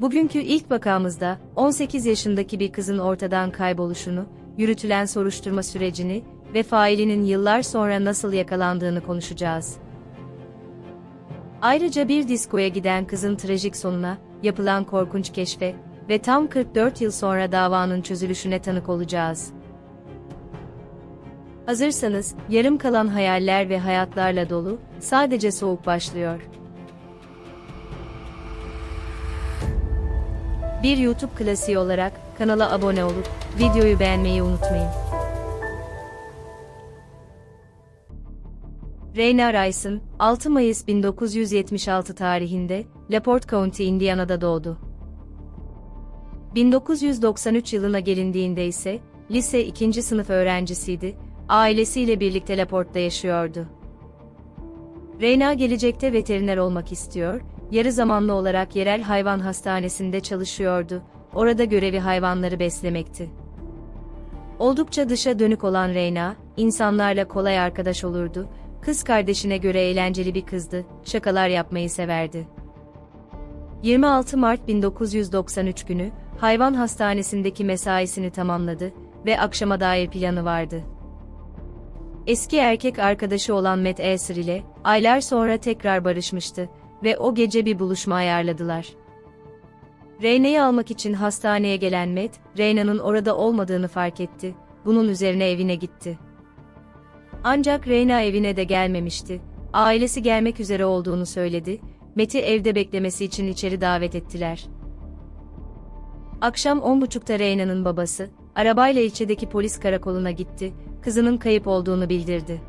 Bugünkü ilk vakamızda 18 yaşındaki bir kızın ortadan kayboluşunu, yürütülen soruşturma sürecini ve failinin yıllar sonra nasıl yakalandığını konuşacağız. Ayrıca bir diskoya giden kızın trajik sonuna, yapılan korkunç keşfe ve tam 44 yıl sonra davanın çözülüşüne tanık olacağız. Hazırsanız, yarım kalan hayaller ve hayatlarla dolu, sadece soğuk başlıyor. Bir YouTube klasiği olarak kanala abone olup videoyu beğenmeyi unutmayın. Reyna Rice'ın 6 Mayıs 1976 tarihinde LaPorte County, Indiana'da doğdu. 1993 yılına gelindiğinde ise lise 2. sınıf öğrencisiydi, ailesiyle birlikte Laporte'da yaşıyordu. Reyna gelecekte veteriner olmak istiyor, yarı zamanlı olarak yerel hayvan hastanesinde çalışıyordu, orada görevi hayvanları beslemekti. Oldukça dışa dönük olan Reyna, insanlarla kolay arkadaş olurdu, kız kardeşine göre eğlenceli bir kızdı, şakalar yapmayı severdi. 26 Mart 1993 günü, hayvan hastanesindeki mesaisini tamamladı ve akşama dair planı vardı. Eski erkek arkadaşı olan Matt Acer ile aylar sonra tekrar barışmıştı ve o gece bir buluşma ayarladılar. Reyna'yı almak için hastaneye gelen Matt, Reyna'nın orada olmadığını fark etti. Bunun üzerine evine gitti. Ancak Reyna evine de gelmemişti. Ailesi gelmek üzere olduğunu söyledi. Matt'i evde beklemesi için içeri davet ettiler. Akşam 10.30'da Reyna'nın babası, arabayla ilçedeki polis karakoluna gitti, kızının kayıp olduğunu bildirdi.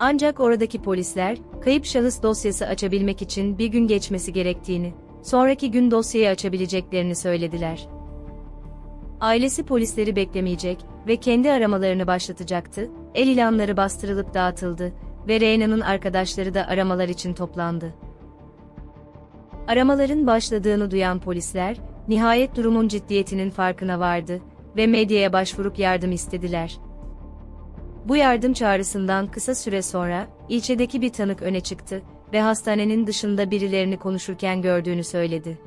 Ancak oradaki polisler, kayıp şahıs dosyası açabilmek için bir gün geçmesi gerektiğini, sonraki gün dosyayı açabileceklerini söylediler. Ailesi polisleri beklemeyecek ve kendi aramalarını başlatacaktı, el ilanları bastırılıp dağıtıldı ve Reyna'nın arkadaşları da aramalar için toplandı. Aramaların başladığını duyan polisler, nihayet durumun ciddiyetinin farkına vardı ve medyaya başvurup yardım istediler. Bu yardım çağrısından kısa süre sonra, ilçedeki bir tanık öne çıktı ve hastanenin dışında birilerini konuşurken gördüğünü söyledi.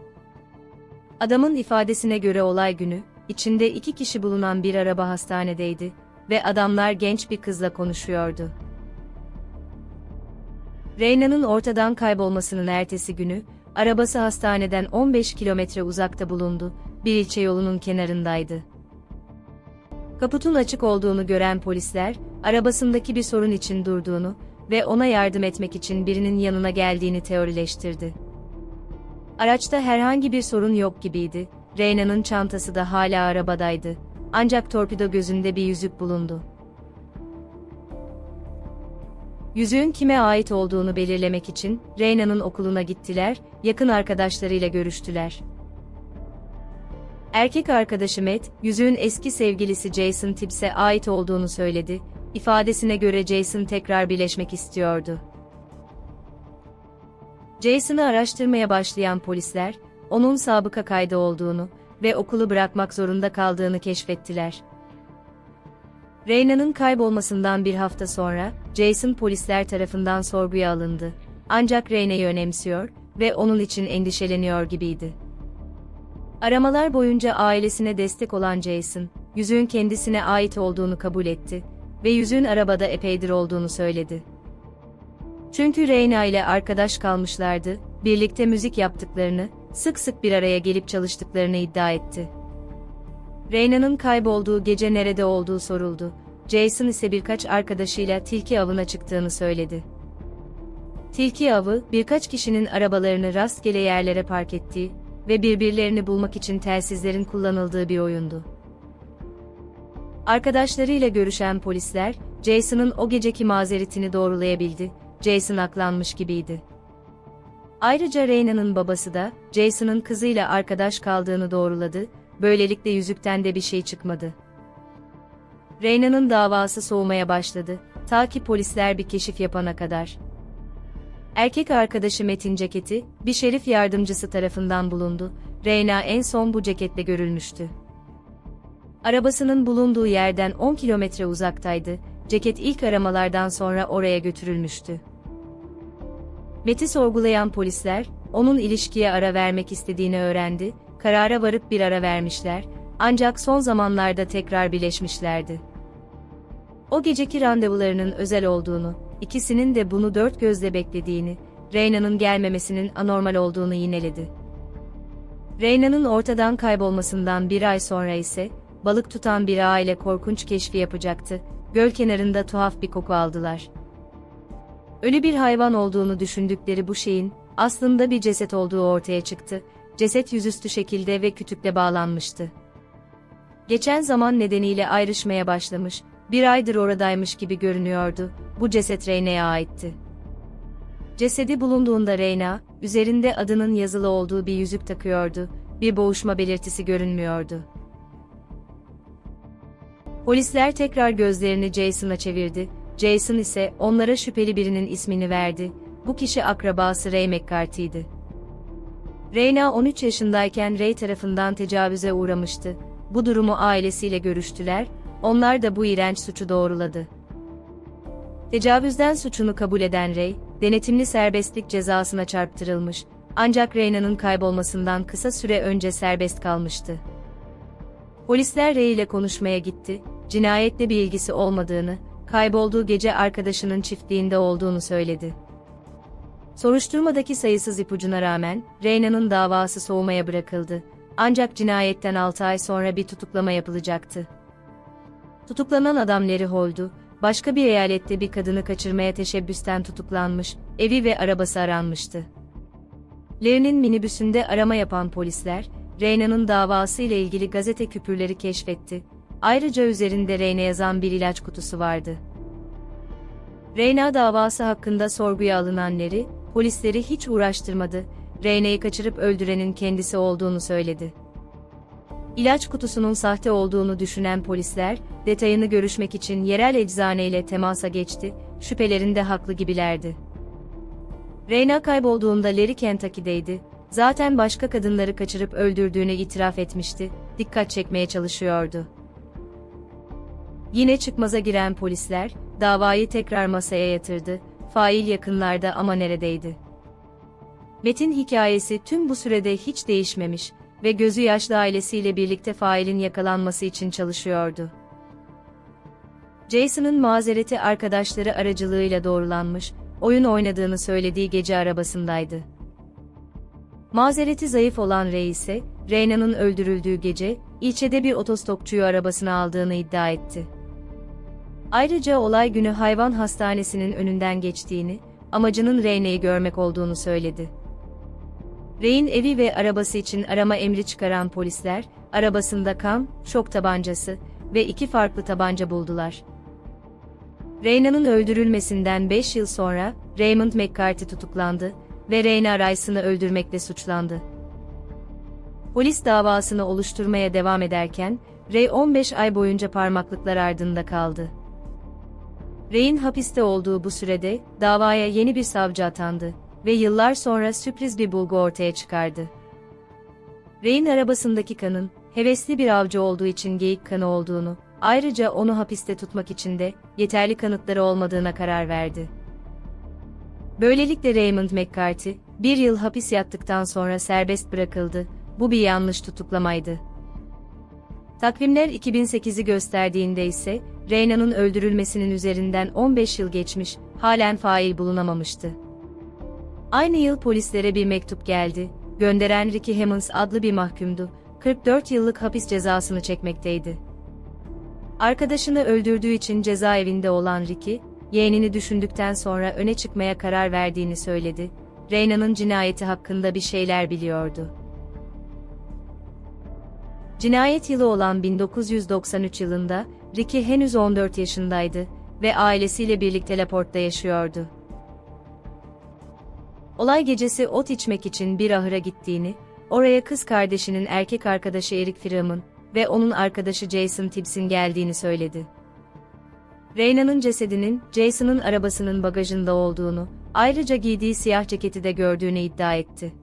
Adamın ifadesine göre olay günü, içinde iki kişi bulunan bir araba hastanedeydi ve adamlar genç bir kızla konuşuyordu. Reyna'nın ortadan kaybolmasının ertesi günü, arabası hastaneden 15 kilometre uzakta bulundu, bir ilçe yolunun kenarındaydı. Kaputun açık olduğunu gören polisler, arabasındaki bir sorun için durduğunu ve ona yardım etmek için birinin yanına geldiğini teorileştirdi. Araçta herhangi bir sorun yok gibiydi, Reyna'nın çantası da hala arabadaydı. Ancak torpido gözünde bir yüzük bulundu. Yüzüğün kime ait olduğunu belirlemek için Reyna'nın okuluna gittiler, yakın arkadaşlarıyla görüştüler. Erkek arkadaşı Matt, yüzüğün eski sevgilisi Jason Tibbs'e ait olduğunu söyledi. İfadesine göre Jason tekrar birleşmek istiyordu. Jason'ı araştırmaya başlayan polisler, onun sabıka kaydı olduğunu ve okulu bırakmak zorunda kaldığını keşfettiler. Reyna'nın kaybolmasından bir hafta sonra, Jason polisler tarafından sorguya alındı. Ancak Reyna'yı önemsiyor ve onun için endişeleniyor gibiydi. Aramalar boyunca ailesine destek olan Jason, yüzüğün kendisine ait olduğunu kabul etti ve yüzüğün arabada epeydir olduğunu söyledi. Çünkü Reyna ile arkadaş kalmışlardı, birlikte müzik yaptıklarını, sık sık bir araya gelip çalıştıklarını iddia etti. Reyna'nın kaybolduğu gece nerede olduğu soruldu. Jason ise birkaç arkadaşıyla tilki avına çıktığını söyledi. Tilki avı, birkaç kişinin arabalarını rastgele yerlere park ettiği ve birbirlerini bulmak için telsizlerin kullanıldığı bir oyundu. Arkadaşlarıyla görüşen polisler, Jason'ın o geceki mazeretini doğrulayabildi, Jason aklanmış gibiydi. Ayrıca Reyna'nın babası da, Jason'ın kızıyla arkadaş kaldığını doğruladı, böylelikle yüzükten de bir şey çıkmadı. Reyna'nın davası soğumaya başladı, ta ki polisler bir keşif yapana kadar. Erkek arkadaşı Metin ceketi, bir şerif yardımcısı tarafından bulundu, Reyna en son bu ceketle görülmüştü. Arabasının bulunduğu yerden 10 kilometre uzaktaydı, ceket ilk aramalardan sonra oraya götürülmüştü. Met'i sorgulayan polisler, onun ilişkiye ara vermek istediğini öğrendi, karara varıp bir ara vermişler, ancak son zamanlarda tekrar birleşmişlerdi. O geceki randevularının özel olduğunu, ikisinin de bunu dört gözle beklediğini, Reyna'nın gelmemesinin anormal olduğunu yineledi. Reyna'nın ortadan kaybolmasından bir ay sonra ise, balık tutan bir aile korkunç keşfi yapacaktı, göl kenarında tuhaf bir koku aldılar. Ölü bir hayvan olduğunu düşündükleri bu şeyin, aslında bir ceset olduğu ortaya çıktı, ceset yüzüstü şekilde ve kütükle bağlanmıştı. Geçen zaman nedeniyle ayrışmaya başlamış, bir aydır oradaymış gibi görünüyordu, bu ceset Reyna'ya aitti. Cesedi bulunduğunda Reyna, üzerinde adının yazılı olduğu bir yüzük takıyordu, bir boğuşma belirtisi görünmüyordu. Polisler tekrar gözlerini Jason'a çevirdi, Jason ise onlara şüpheli birinin ismini verdi, bu kişi akrabası Ray McCarthy'ydi. Reyna 13 yaşındayken Ray tarafından tecavüze uğramıştı, bu durumu ailesiyle görüştüler, onlar da bu iğrenç suçu doğruladı. Tecavüzden suçunu kabul eden Ray, denetimli serbestlik cezasına çarptırılmış, ancak Reyna'nın kaybolmasından kısa süre önce serbest kalmıştı. Polisler Ray ile konuşmaya gitti, cinayetle bir ilgisi olmadığını, kaybolduğu gece arkadaşının çiftliğinde olduğunu söyledi. Soruşturmadaki sayısız ipucuna rağmen, Reyna'nın davası soğumaya bırakıldı, ancak cinayetten 6 ay sonra bir tutuklama yapılacaktı. Tutuklanan adam Larry Hold'u, başka bir eyalette bir kadını kaçırmaya teşebbüsten tutuklanmış, evi ve arabası aranmıştı. Larry'nin minibüsünde arama yapan polisler, Reyna'nın davası ile ilgili gazete küpürleri keşfetti. Ayrıca üzerinde Reyna yazan bir ilaç kutusu vardı. Reyna davası hakkında sorguya alınan Larry, polisleri hiç uğraştırmadı, Reyna'yı kaçırıp öldürenin kendisi olduğunu söyledi. İlaç kutusunun sahte olduğunu düşünen polisler, detayını görüşmek için yerel eczaneyle temasa geçti, şüphelerinde haklı gibilerdi. Reyna kaybolduğunda Larry Kentucky'deydi, zaten başka kadınları kaçırıp öldürdüğünü itiraf etmişti, dikkat çekmeye çalışıyordu. Yine çıkmaza giren polisler, davayı tekrar masaya yatırdı, fail yakınlarda ama neredeydi? Metin hikayesi tüm bu sürede hiç değişmemiş, ve gözü yaşlı ailesiyle birlikte failin yakalanması için çalışıyordu. Jason'ın mazereti arkadaşları aracılığıyla doğrulanmış, oyun oynadığını söylediği gece arabasındaydı. Mazereti zayıf olan Ray ise, Reyna'nın öldürüldüğü gece, ilçede bir otostopçuyu arabasına aldığını iddia etti. Ayrıca olay günü hayvan hastanesinin önünden geçtiğini, amacının Reyna'yı görmek olduğunu söyledi. Rey'in evi ve arabası için arama emri çıkaran polisler, arabasında kan, şok tabancası ve iki farklı tabanca buldular. Reyna'nın öldürülmesinden 5 yıl sonra, Raymond McCarthy tutuklandı ve Reyna Rice'ını öldürmekle suçlandı. Polis davasını oluşturmaya devam ederken, Ray 15 ay boyunca parmaklıklar ardında kaldı. Ray'in hapiste olduğu bu sürede, davaya yeni bir savcı atandı ve yıllar sonra sürpriz bir bulgu ortaya çıkardı. Ray'in arabasındaki kanın, hevesli bir avcı olduğu için geyik kanı olduğunu, ayrıca onu hapiste tutmak için de yeterli kanıtları olmadığına karar verdi. Böylelikle Raymond McCarthy, bir yıl hapis yattıktan sonra serbest bırakıldı, bu bir yanlış tutuklamaydı. Takvimler 2008'i gösterdiğinde ise, Reyna'nın öldürülmesinin üzerinden 15 yıl geçmiş, halen fail bulunamamıştı. Aynı yıl polislere bir mektup geldi. Gönderen Ricky Hammonds adlı bir mahkumdu. 44 yıllık hapis cezasını çekmekteydi. Arkadaşını öldürdüğü için cezaevinde olan Ricky, yeğenini düşündükten sonra öne çıkmaya karar verdiğini söyledi. Reyna'nın cinayeti hakkında bir şeyler biliyordu. Cinayet yılı olan 1993 yılında, Ricky henüz 14 yaşındaydı ve ailesiyle birlikte Laporte'da yaşıyordu. Olay gecesi ot içmek için bir ahıra gittiğini, oraya kız kardeşinin erkek arkadaşı Eric Fram'ın ve onun arkadaşı Jason Tibbs'in geldiğini söyledi. Reyna'nın cesedinin Jason'ın arabasının bagajında olduğunu, ayrıca giydiği siyah ceketi de gördüğünü iddia etti.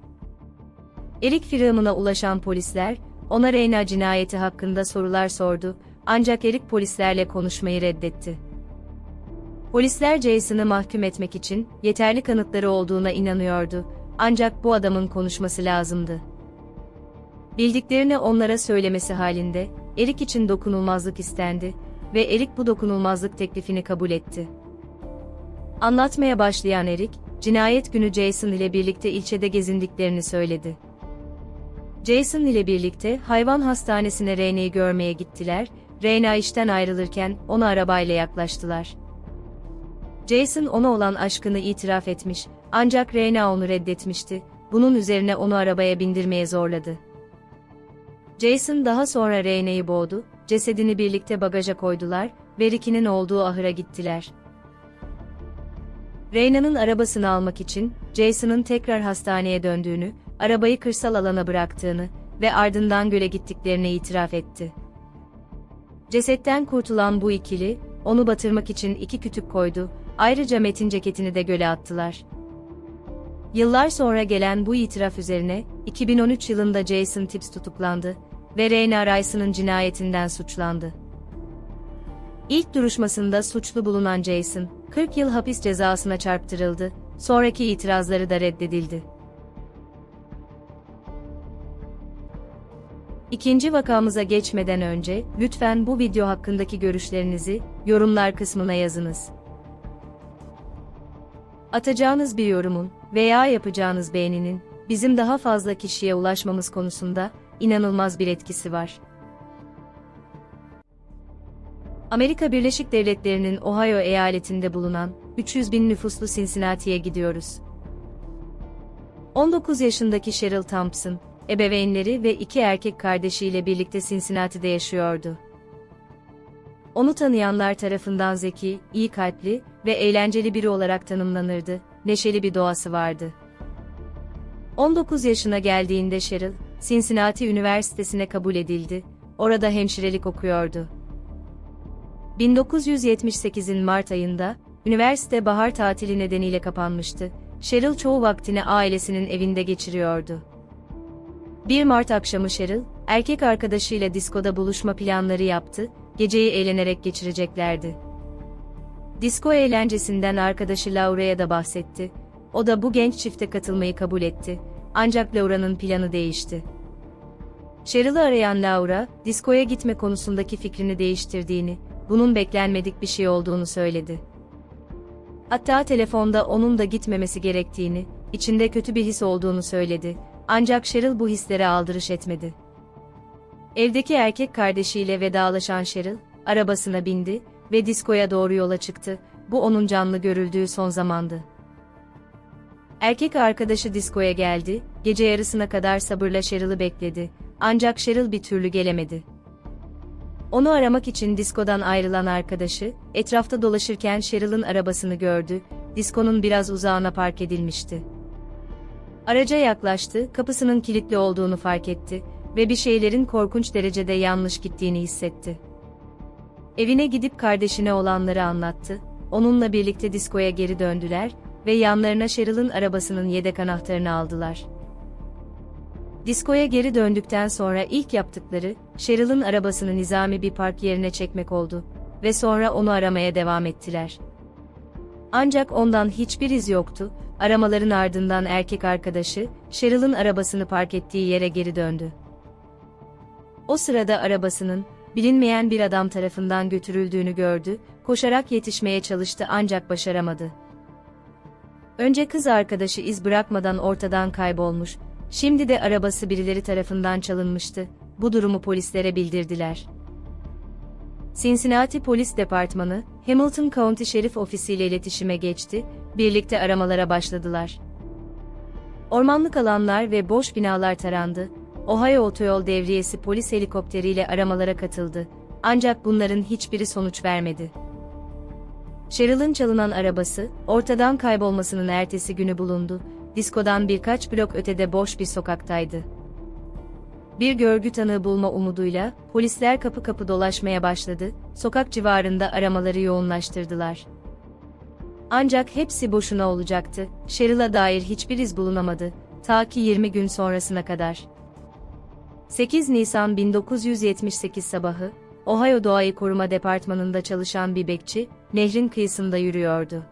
Eric Fram'ına ulaşan polisler, ona Reyna cinayeti hakkında sorular sordu, ancak Eric polislerle konuşmayı reddetti. Polisler Jason'ı mahkum etmek için yeterli kanıtları olduğuna inanıyordu. ancak bu adamın konuşması lazımdı. Bildiklerini onlara söylemesi halinde, Erik için dokunulmazlık istendi ve Erik bu dokunulmazlık teklifini kabul etti. Anlatmaya başlayan Erik, cinayet günü Jason ile birlikte ilçede gezindiklerini söyledi. Jason ile birlikte hayvan hastanesine Reyna'yı görmeye gittiler, Reyna işten ayrılırken ona arabayla yaklaştılar. Jason ona olan aşkını itiraf etmiş, ancak Reyna onu reddetmişti, bunun üzerine onu arabaya bindirmeye zorladı. Jason daha sonra Reyna'yı boğdu, cesedini birlikte bagaja koydular ve Ricky'nin olduğu ahıra gittiler. Reyna'nın arabasını almak için Jason'ın tekrar hastaneye döndüğünü, arabayı kırsal alana bıraktığını ve ardından göle gittiklerini itiraf etti. Cesetten kurtulan bu ikili, onu batırmak için iki kütük koydu, ayrıca Metin ceketini de göle attılar. Yıllar sonra gelen bu itiraf üzerine, 2013 yılında Jason Tips tutuklandı ve Reyna Rice'ın cinayetinden suçlandı. İlk duruşmasında suçlu bulunan Jason, 40 yıl hapis cezasına çarptırıldı, sonraki itirazları da reddedildi. İkinci vakamıza geçmeden önce, lütfen bu video hakkındaki görüşlerinizi, yorumlar kısmına yazınız. Atacağınız bir yorumun veya yapacağınız beğeninin, bizim daha fazla kişiye ulaşmamız konusunda, inanılmaz bir etkisi var. Amerika Birleşik Devletleri'nin Ohio eyaletinde bulunan 300 bin nüfuslu Cincinnati'ye gidiyoruz. 19 yaşındaki Cheryl Thompson, ebeveynleri ve iki erkek kardeşiyle birlikte Cincinnati'de yaşıyordu. Onu tanıyanlar tarafından zeki, iyi kalpli ve eğlenceli biri olarak tanımlanırdı, neşeli bir doğası vardı. 19 yaşına geldiğinde Cheryl, Cincinnati Üniversitesi'ne kabul edildi, orada hemşirelik okuyordu. 1978'in Mart ayında, üniversite bahar tatili nedeniyle kapanmıştı. Cheryl çoğu vaktini ailesinin evinde geçiriyordu. 1 Mart akşamı Cheryl, erkek arkadaşıyla diskoda buluşma planları yaptı, geceyi eğlenerek geçireceklerdi. Disko eğlencesinden arkadaşı Laura'ya da bahsetti. O da bu genç çifte katılmayı kabul etti. Ancak Laura'nın planı değişti. Cheryl'ı arayan Laura, diskoya gitme konusundaki fikrini değiştirdiğini, bunun beklenmedik bir şey olduğunu söyledi. Hatta telefonda onun da gitmemesi gerektiğini, içinde kötü bir his olduğunu söyledi. Ancak Cheryl bu hislere aldırış etmedi. Evdeki erkek kardeşiyle vedalaşan Cheryl, arabasına bindi ve diskoya doğru yola çıktı. Bu onun canlı görüldüğü son zamandı. Erkek arkadaşı diskoya geldi, gece yarısına kadar sabırla Cheryl'ı bekledi. Ancak Cheryl bir türlü gelemedi. Onu aramak için diskodan ayrılan arkadaşı, etrafta dolaşırken Cheryl'ın arabasını gördü, diskonun biraz uzağına park edilmişti. Araca yaklaştı, kapısının kilitli olduğunu fark etti ve bir şeylerin korkunç derecede yanlış gittiğini hissetti. Evine gidip kardeşine olanları anlattı, onunla birlikte diskoya geri döndüler ve yanlarına Cheryl'ın arabasının yedek anahtarını aldılar. Diskoya geri döndükten sonra ilk yaptıkları, Cheryl'ın arabasını nizami bir park yerine çekmek oldu ve sonra onu aramaya devam ettiler. Ancak ondan hiçbir iz yoktu, aramaların ardından erkek arkadaşı, Cheryl'ın arabasını park ettiği yere geri döndü. O sırada arabasının, bilinmeyen bir adam tarafından götürüldüğünü gördü, koşarak yetişmeye çalıştı ancak başaramadı. Önce kız arkadaşı iz bırakmadan ortadan kaybolmuş, şimdi de arabası birileri tarafından çalınmıştı, bu durumu polislere bildirdiler. Cincinnati Polis Departmanı, Hamilton County Şerif Ofisi ile iletişime geçti, birlikte aramalara başladılar. Ormanlık alanlar ve boş binalar tarandı, Ohio Otoyol Devriyesi polis helikopteriyle aramalara katıldı, ancak bunların hiçbiri sonuç vermedi. Cheryl'ın çalınan arabası, ortadan kaybolmasının ertesi günü bulundu, diskodan birkaç blok ötede boş bir sokaktaydı. Bir görgü tanığı bulma umuduyla, polisler kapı kapı dolaşmaya başladı, sokak civarında aramaları yoğunlaştırdılar. Ancak hepsi boşuna olacaktı, Cheryl'a dair hiçbir iz bulunamadı, ta ki 20 gün sonrasına kadar. 8 Nisan 1978 sabahı, Ohio Doğayı Koruma Departmanı'nda çalışan bir bekçi, nehrin kıyısında yürüyordu.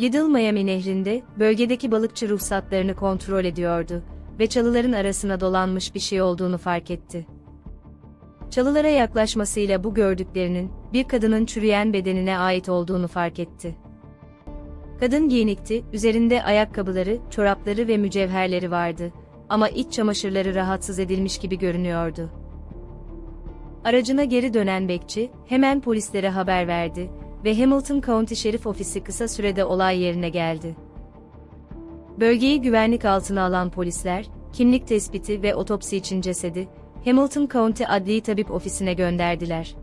Little Miami nehrinde, bölgedeki balıkçı ruhsatlarını kontrol ediyordu ve çalıların arasına dolanmış bir şey olduğunu fark etti. Çalılara yaklaşmasıyla bu gördüklerinin, bir kadının çürüyen bedenine ait olduğunu fark etti. Kadın giyinikti, üzerinde ayakkabıları, çorapları ve mücevherleri vardı ama iç çamaşırları rahatsız edilmiş gibi görünüyordu. Aracına geri dönen bekçi, hemen polislere haber verdi ve Hamilton County Şerif Ofisi kısa sürede olay yerine geldi. Bölgeyi güvenlik altına alan polisler, kimlik tespiti ve otopsi için cesedi, Hamilton County Adli Tabip Ofisi'ne gönderdiler.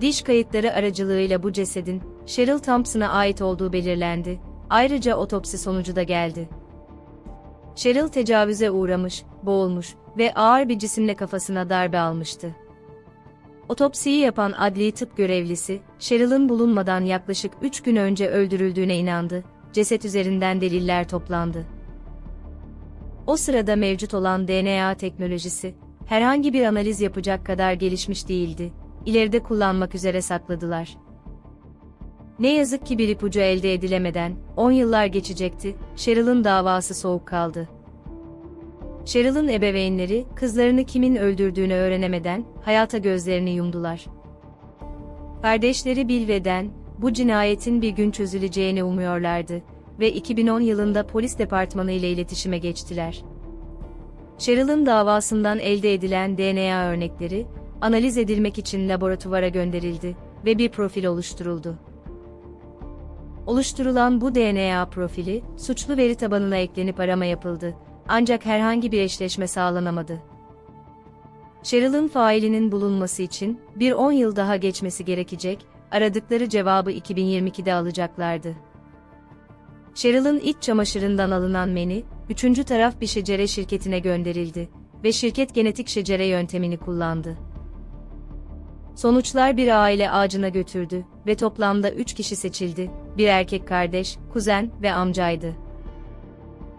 Diş kayıtları aracılığıyla bu cesedin, Cheryl Thompson'a ait olduğu belirlendi, ayrıca otopsi sonucu da geldi. Cheryl tecavüze uğramış, boğulmuş ve ağır bir cisimle kafasına darbe almıştı. Otopsiyi yapan adli tıp görevlisi, Cheryl'ın bulunmadan yaklaşık 3 gün önce öldürüldüğüne inandı, ceset üzerinden deliller toplandı. O sırada mevcut olan DNA teknolojisi, herhangi bir analiz yapacak kadar gelişmiş değildi, ileride kullanmak üzere sakladılar. Ne yazık ki bir ipucu elde edilemeden, 10 yıllar geçecekti, Cheryl'ın davası soğuk kaldı. Cheryl'ın ebeveynleri, kızlarını kimin öldürdüğünü öğrenemeden, hayata gözlerini yumdular. Kardeşleri Bill bu cinayetin bir gün çözüleceğini umuyorlardı ve 2010 yılında polis departmanı ile iletişime geçtiler. Cheryl'ın davasından elde edilen DNA örnekleri, analiz edilmek için laboratuvara gönderildi ve bir profil oluşturuldu. Oluşturulan bu DNA profili, suçlu veri tabanına eklenip arama yapıldı, ancak herhangi bir eşleşme sağlanamadı. Cheryl'ın failinin bulunması için, bir 10 yıl daha geçmesi gerekecek, aradıkları cevabı 2022'de alacaklardı. Cheryl'ın iç çamaşırından alınan meni, üçüncü taraf bir şecere şirketine gönderildi ve şirket genetik şecere yöntemini kullandı. Sonuçlar bir aile ağacına götürdü ve toplamda üç kişi seçildi, bir erkek kardeş, kuzen ve amcaydı.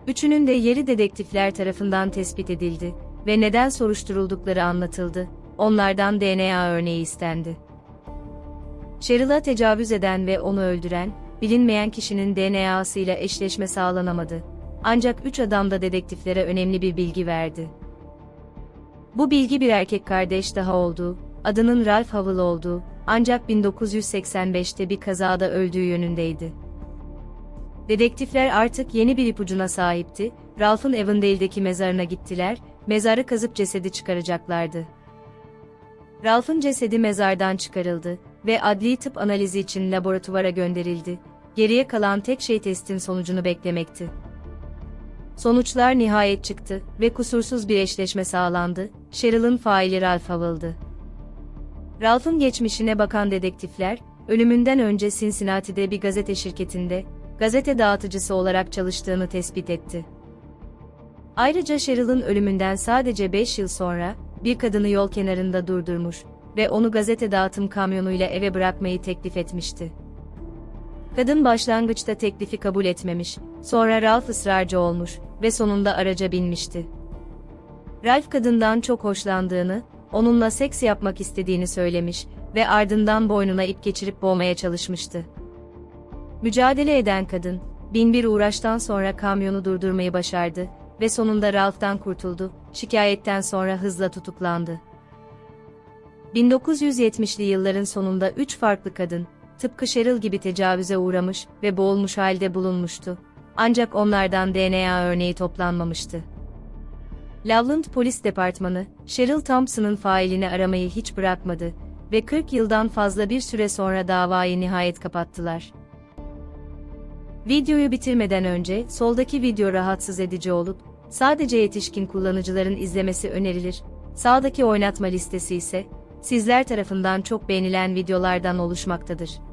Üçünün de yeri dedektifler tarafından tespit edildi ve neden soruşturuldukları anlatıldı, onlardan DNA örneği istendi. Cheryl'a tecavüz eden ve onu öldüren, bilinmeyen kişinin DNA'sıyla eşleşme sağlanamadı. Ancak üç adam da dedektiflere önemli bir bilgi verdi. Bu bilgi bir erkek kardeş daha olduğu, adının Ralph Howell olduğu, ancak 1985'te bir kazada öldüğü yönündeydi. Dedektifler artık yeni bir ipucuna sahipti, Ralph'ın Avondale'deki mezarına gittiler, mezarı kazıp cesedi çıkaracaklardı. Ralph'ın cesedi mezardan çıkarıldı ve adli tıp analizi için laboratuvara gönderildi. Geriye kalan tek şey testin sonucunu beklemekti. Sonuçlar nihayet çıktı ve kusursuz bir eşleşme sağlandı. Cheryl'ın faili Ralph Howell'dı. Ralph'ın geçmişine bakan dedektifler, ölümünden önce Cincinnati'de bir gazete şirketinde, gazete dağıtıcısı olarak çalıştığını tespit etti. Ayrıca Cheryl'ın ölümünden sadece 5 yıl sonra, bir kadını yol kenarında durdurmuş ve onu gazete dağıtım kamyonuyla eve bırakmayı teklif etmişti. Kadın başlangıçta teklifi kabul etmemiş, sonra Ralph ısrarcı olmuş ve sonunda araca binmişti. Ralph kadından çok hoşlandığını, onunla seks yapmak istediğini söylemiş ve ardından boynuna ip geçirip boğmaya çalışmıştı. Mücadele eden kadın, bin bir uğraştan sonra kamyonu durdurmayı başardı ve sonunda Ralph'tan kurtuldu, şikayetten sonra hızla tutuklandı. 1970'li yılların sonunda üç farklı kadın, tıpkı Cheryl gibi tecavüze uğramış ve boğulmuş halde bulunmuştu. Ancak onlardan DNA örneği toplanmamıştı. Loveland Polis Departmanı, Cheryl Thompson'ın failini aramayı hiç bırakmadı ve 40 yıldan fazla bir süre sonra davayı nihayet kapattılar. Videoyu bitirmeden önce soldaki video rahatsız edici olup sadece yetişkin kullanıcıların izlemesi önerilir. Sağdaki oynatma listesi ise sizler tarafından çok beğenilen videolardan oluşmaktadır.